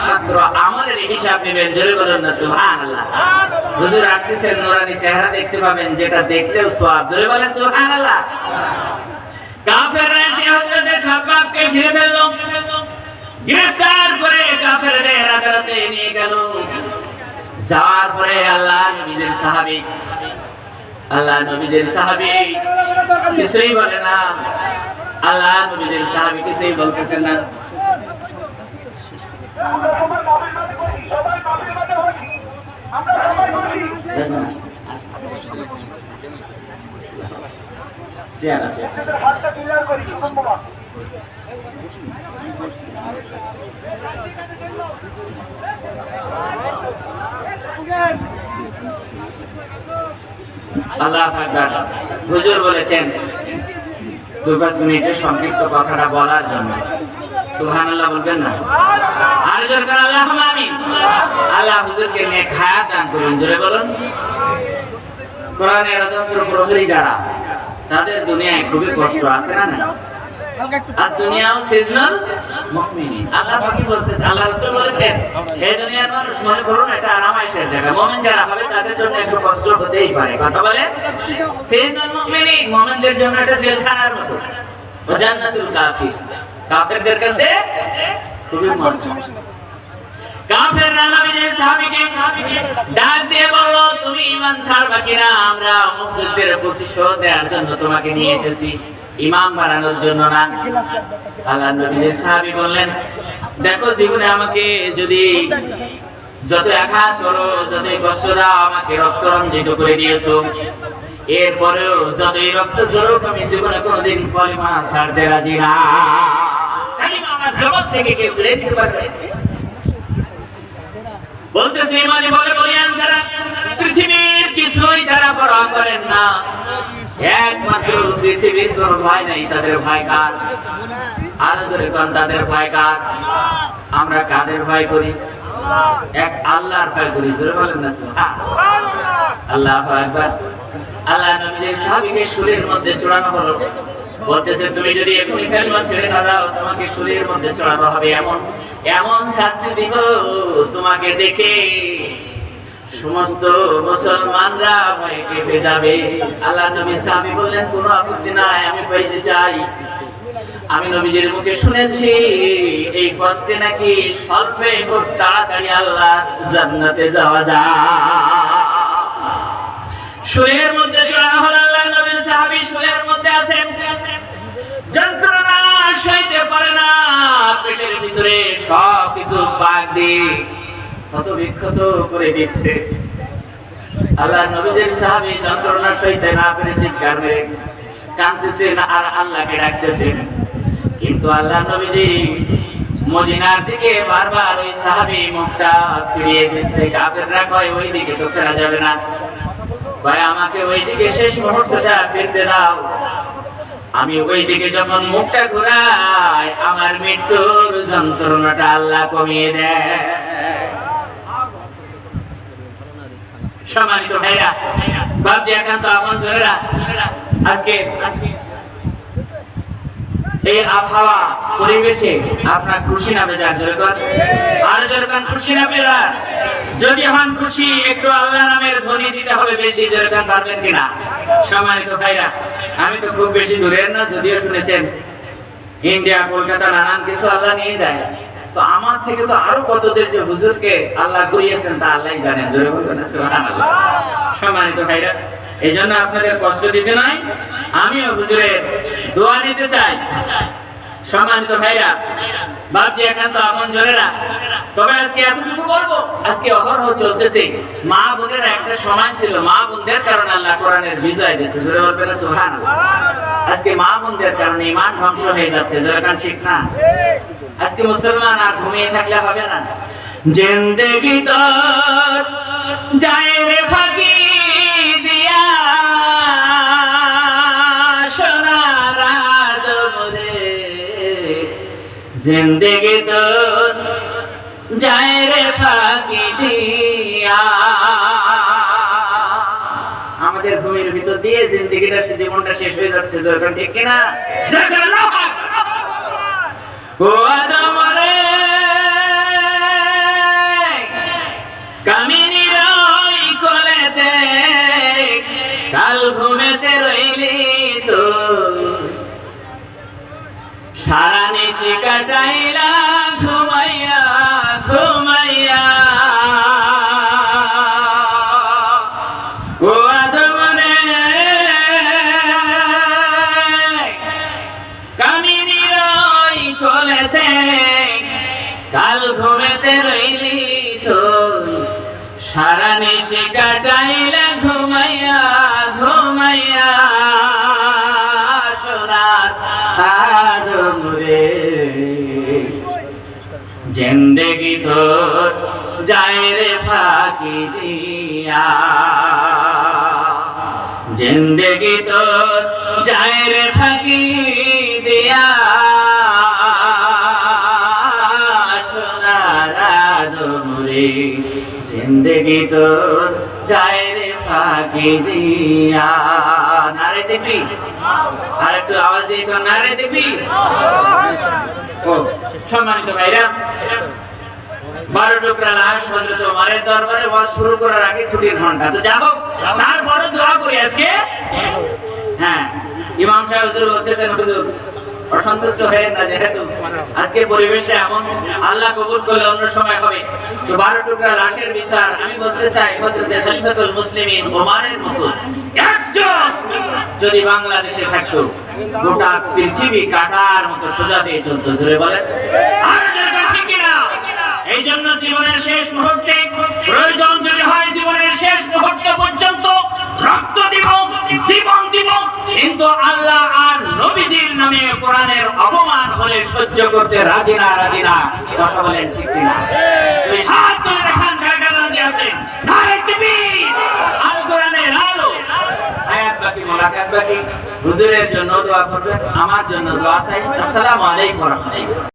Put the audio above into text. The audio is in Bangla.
মাত্র আমলের হিসাব নেবেন, জোরে বলেন না, সুবহানাল্লাহ। হুজুর, আসতেছেন নোরানি চেহারা দেখতে পাবেন, যেটা দেখলেও সওয়াব জোরে বলেন, সুবহানাল্লাহ। কাফেররা এসে হযরতে খাব্বাবকে ঘিরে ফেলল। গ্রেফতার করে কাফেরদের আদালতে নিয়ে গেল। যাওয়ার পরে আল্লাহ নবীজির সাহাবী, আল্লাহ নবীজির সাহাবী কিছুই বলে না। আল্লাহ নবীজির সাহাবী কিছুই বলতেছেন না। চেয়ার আছে আল্লাহ হুজুর বলেছেন, দুই পাঁচ মিনিটের সংক্ষিপ্ত কথাটা বলার জন্য। সুহান আল্লাহ বলবেন না? তাদের দুনিয়ায় খুবই কষ্ট, আছে না আর দুনিয়াও সিজনাল আল্লাহ বলতেছে, আল্লাহ বলেছেন এই দুনিয়ার মানুষ, মনে করুন, এটা আরামাইশের জায়গা। মুমিন যারা হবে, তাদের জন্য একটু কষ্ট হতেই পারে। কথা বলে সিজনাল মুমিনিন মুমিনদের জন্য এটা জেলখানার মতো। জান্নাতুল কাফির। কাফেরদের কাছে খুবই মজা। কাফেররা নবীজির সাহাবীকে ডাক দিয়ে বলল তুমি ঈমান ছাড়বা কিনা? আমরা অমুক প্রতিশোধ দেওয়ার জন্য তোমাকে নিয়ে এসেছি। ইমাম বানানোর জন্য না। আল্লাহ নবীজির সাহাবী বললেন দেখো জীবনে আমাকে যদি যত আঘাত করো যতই কষ্ট দাও আমাকে রক্ত রঞ্জিত করে দিয়েছ। এরপরেও যতই রক্ত ঝরুক আমি জীবনে কোনোদিন কলিমা ছাড়তে রাজি না। জগৎ থেকে কেউ দিতে পারবে বলে বলিয়ান যারা, পৃথিবীর কিছুই পরোয়া করেন না। একমাত্র পৃথিবীর কোন ভয় নাই, তাদের ভয় কার? কোন, তাদের ভয় কার? আমরা কাদের ভয় করি? এক আল্লাহর ভয় করি বলেন না আল্লাহ আল্লাহ শুলের মধ্যে চড়ানো হলো। বলতেছে, তুমি যদি এখনই কালিমা ছেড়ে না দাও তোমাকে শুলের মধ্যে চড়ানো হবে এমন এমন শাস্তি দিব তোমাকে দেখে। সমস্ত মুসলমানরা কেঁপে যাবে। আল্লাহ নবী সাহাবী বললেন, কোনো আপত্তি নাই, আমি পাইতে চাই। আমি নবীজির মুখে শুনেছি, এই কষ্টে নাকি স্বল্পে খুব তাড়াতাড়ি আল্লাহ জান্নাতে যাওয়া শুলের মধ্যে চড়ানো হলো আল্লাহ নবীর সাহাবী শুলের মধ্যে আছেন যন্ত্রণা সইতে পারে না পেটের ভিতরে সব কিছু পাক দিয়ে কত বিক্ষত করে দিচ্ছে। আল্লাহ নবীজির সাহাবী যন্ত্রণা সইতে না পেরে চিৎকার মেরে কাঁদতেছেন আর আল্লাহকে ডাকতেছেন। কিন্তু আল্লাহ নবীজি মদিনার দিকে বারবার ওই সাহাবী মুখটা ফিরিয়ে দিচ্ছে। কাফেররা কয় ওই দিকে তো ফেরা যাবে না। ভাই আমাকে ওইদিকে শেষ মুহূর্তটা ফিরতে দাও। আমি ওইদিকে যখন মুখটা ঘুরাই, আমার মৃত্যুর যন্ত্রণাটা আল্লাহ কমিয়ে দেয়। সম্মানিত ভাইরা একান্ত আপন আজকে এই আবহাওয়া পরিবেশে আপনার খুশি না বেজার যেরকম আর খুশি না বেজার যদি হন খুশি, একটু আল্লাহ নামের ধ্বনি দিতে হবে বেশি, যেরকম পারবেন কিনা? সম্মানিত ভাইরা আমি তো খুব বেশি দূরের না, যদিও শুনেছেন, ইন্ডিয়া, কলকাতা, নানান কিছু আল্লাহ নিয়ে যায়। তো আমার থেকে তো আরও কতদের যে হুজুরকে আল্লাহ ঘুরিয়েছেন তা আল্লাহ জানেন। সম্মানিত ভাইরা এই জন্য আপনাদের কষ্ট দিতে নাই আমিও হুজুরের দোয়া নিতে চাই। সম্মানিত ভাইরা, বাপজি একান্ত আপন জনেরা, তবে আজকে এতটুকু বলব, আজকে অহরহ চলতেছে। মা একটা সময় ছিল, মা বোনদের কারণে আল্লাহ কোরআনের বিজয় জোরে বলবেন না, সুবহানাল্লাহ। আজকে মা বোনদের কারণে ইমান ধ্বংস হয়ে যাচ্ছে ঠিক না? আজকে মুসলমান আর ঘুমিয়ে থাকলে হবে না। জিন্দেগি তোর, যায় রে ফাঁকি। জিন্দেগি তোর যায় রে ফাঁকি আমাদের ভূমির ভিতর দিয়ে জিন্দেগিটা জীবনটা শেষ হয়ে যাচ্ছে যখন ঠিক কিনা? সারা নিশি কাটাইলা, ঘুমাইয়া ঘুমাইয়া। ও আদমরে, কামিনীর ওই কোলেতে, কাল ঘুমেতে রইলি তুই। সারা নিশি কাটাইলা আদম রে জিন্দেগি তোর ফাঁকি দিয়া। জিন্দেগি তোর যায় রে ফাঁকি দিয়া। সোনার আদম রে জিন্দেগি তোর ফাঁকি দিয়া। নারে দেখবি আর আওয়াজ দিয়ে তো নারে দেখবি সম্মানিত ভাইরা, বারো টুকরা লাশ হজরত ওমরের দরবারে ওয়াজ শুরু করার আগে ছুটির ঘণ্টা। তো যাব, তারপরে দোয়া করি আজকে। হ্যাঁ ইমাম সাহেব হুজুর বলতেছেন, হুজুর, অসন্তুষ্ট হয়ে না যেহেতু আজকে পরিবেশে এমন, আল্লাহ কবুল করলে অন্য সময় হবে। তো বারো টুকরা লাশের বিচার আমি বলতে চাই হজরত খলিফাতুল মুসলিমিন ওমারের মতো। একজন যদি বাংলাদেশে থাকতো গোটা পৃথিবী কাটার মতো সোজা দিয়ে চলতো বলেন। আর ঠিক কিনা এই জন্য জীবনের শেষ মুহূর্তে প্রয়োজন যদি হয় জীবনের শেষ মুহূর্ত পর্যন্ত রক্ত দিব জীবন দিব কিন্তু আল্লাহ আর নবীজির নামে কোরআনের অপমান হলে সহ্য করতে রাজি না রাজি না। কথা বলেন ঠিক কিনা? হুজুরের জন্য দোয়া করবেন আমার জন্য দোয়া চাই। আসসালামু আলাইকুম রাহমাতুল্লাহ।